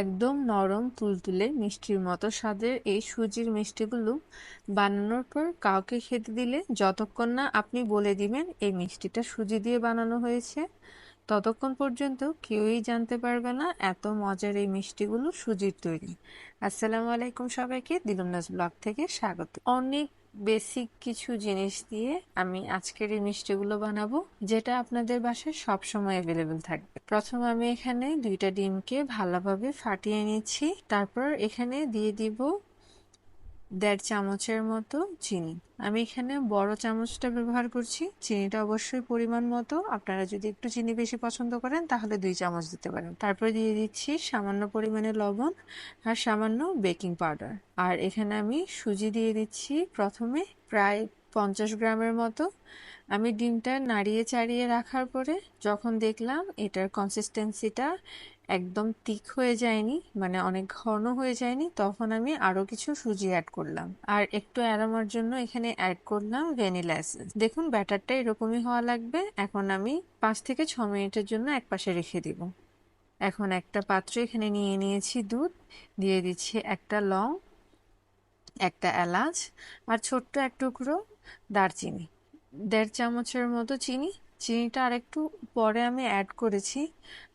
একদম নরম, তুলতুলে, মিষ্টির মতো স্বাদের এই সুজির মিষ্টিগুলো বানানোর পর কাউকে খেতে দিলে যতক্ষণ না আপনি বলে দিবেন, এই মিষ্টিটা সুজি দিয়ে বানানো হয়েছে, ততক্ষণ পর্যন্ত কেউই জানতে পারবে না এত মজার এই মিষ্টিগুলো সুজির তৈরি। আসসালামু আলাইকুম সবাইকে দিলুমনাস ব্লগ থেকে স্বাগত। অনেক বেসিক কিছু জিনিস দিয়ে আমি আজকের এই মিষ্টিগুলো বানাবো, যেটা আপনাদের বাসায় সবসময় অ্যাভেলেবেল থাকবে। প্রথম আমি এখানে দুইটা ডিমকে ভালোভাবে ফাটিয়ে নিচ্ছি। তারপর এখানে দিয়ে দিব দেড় চামচের মতো চিনি। আমি এখানে বড় চামচটা ব্যবহার করছি। চিনিটা অবশ্যই পরিমাণ মতো। আপনারা যদি একটু চিনি বেশি পছন্দ করেন, তাহলে দুই চামচ দিতে পারেন। তারপর দিয়ে দিচ্ছি সামান্য পরিমাণে লবণ আর সামান্য বেকিং পাউডার। আর এখানে আমি সুজি দিয়ে দিচ্ছি প্রথমে প্রায় পঞ্চাশ গ্রামের মতো। আমি ডিমটা নাড়িয়ে চাড়িয়ে রাখার পরে যখন দেখলাম এটার কনসিস্টেন্সিটা একদম তিক হয়ে যায়নি মানে অনেক ঘন হয়ে যায়নি, তখন আমি আরও কিছু সুজি অ্যাড করলাম। আর একটু অ্যারোমার জন্য এখানে অ্যাড করলাম ভ্যানিলা এসেন্স দেখুন ব্যাটারটা এরকমই হওয়া লাগবে। এখন আমি পাঁচ থেকে ছ মিনিটের জন্য এক পাশে রেখে দিব। এখন একটা পাত্র এখানে নিয়ে নিয়েছি দুধ, দিয়ে দিচ্ছি একটা লং, একটা এলাচ, আর ছোট্ট এক টুকরো দারচিনি, দেড় চামচের মতো চিনি চিনিটা আর একটু পরে আমি অ্যাড করেছি।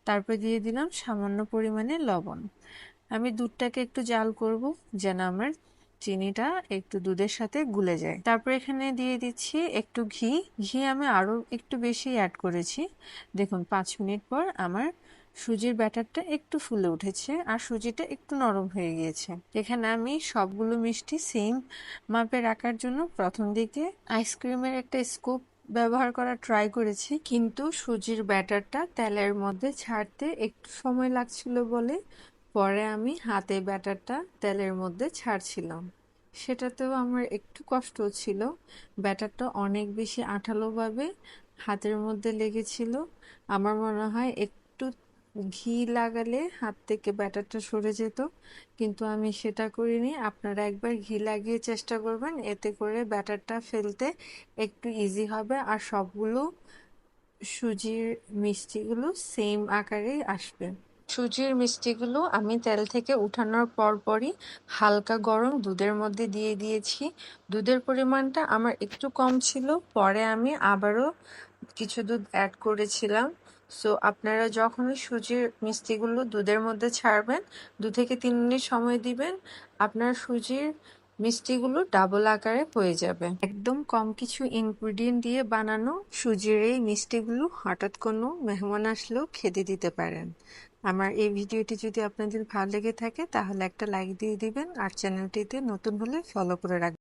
তারপর দিয়ে দিলাম সামান্য পরিমাণে লবণ। আমি দুধটাকে একটু জাল করব যেন আমার চিনিটা একটু দুধের সাথে গুলে যায়। তারপর এখানে দিয়ে দিচ্ছি একটু ঘি। ঘি আমি আরও একটু বেশি অ্যাড করেছি। দেখুন, পাঁচ মিনিট পর আমার সুজির ব্যাটারটা একটু ফুলে উঠেছে আর সুজিটা একটু নরম হয়ে গিয়েছে। এখানে আমি সবগুলো মিষ্টি সেম মাপে রাখার জন্য প্রথম দিকে আইসক্রিমের একটা স্কুপ ব্যবহার করা ট্রাই করেছি, কিন্তু সুজির ব্যাটারটা তেলের মধ্যে ছাড়তে একটু সময় লাগছিল বলে পরে আমি হাতে ব্যাটারটা তেলের মধ্যে ছাড়ছিলাম। সেটাতেও আমার একটু কষ্ট ছিল। ব্যাটারটা অনেক বেশি আঠালোভাবে হাতের মধ্যে লেগেছিল। আমার মনে হয় একটু ঘি লাগালে হাত থেকে ব্যাটারটা সরে যেত, কিন্তু আমি সেটা করিনি। আপনারা একবার ঘি লাগিয়ে চেষ্টা করবেন, এতে করে ব্যাটারটা ফেলতে একটু ইজি হবে আর সবগুলো সুজির মিষ্টিগুলো সেম আকারেই আসবে। সুজির মিষ্টিগুলো আমি তেল থেকে উঠানোর পরপরই হালকা গরম দুধের মধ্যে দিয়ে দিয়েছি। দুধের পরিমাণটা আমার একটু কম ছিল, পরে আমি আবারও কিছু দুধ অ্যাড করেছিলাম। সো আপনারা যখনই সুজির মিষ্টিগুলো দুধের মধ্যে ছাড়বেন, দু থেকে তিন মিনিট সময় দিবেন, আপনার সুজির মিষ্টিগুলো ডাবল আকারে হয়ে যাবে। একদম কম কিছু ইনগ্রিডিয়েন্ট দিয়ে বানানো সুজির এই মিষ্টিগুলো হঠাৎ কোনো মেহমান আসলেও খেতে দিতে পারেন। আমার এই ভিডিওটি যদি আপনাদের ভালো লেগে থাকে, তাহলে একটা লাইক দিয়ে দিবেন আর চ্যানেলটিতে নতুন হলে ফলো করে রাখবেন।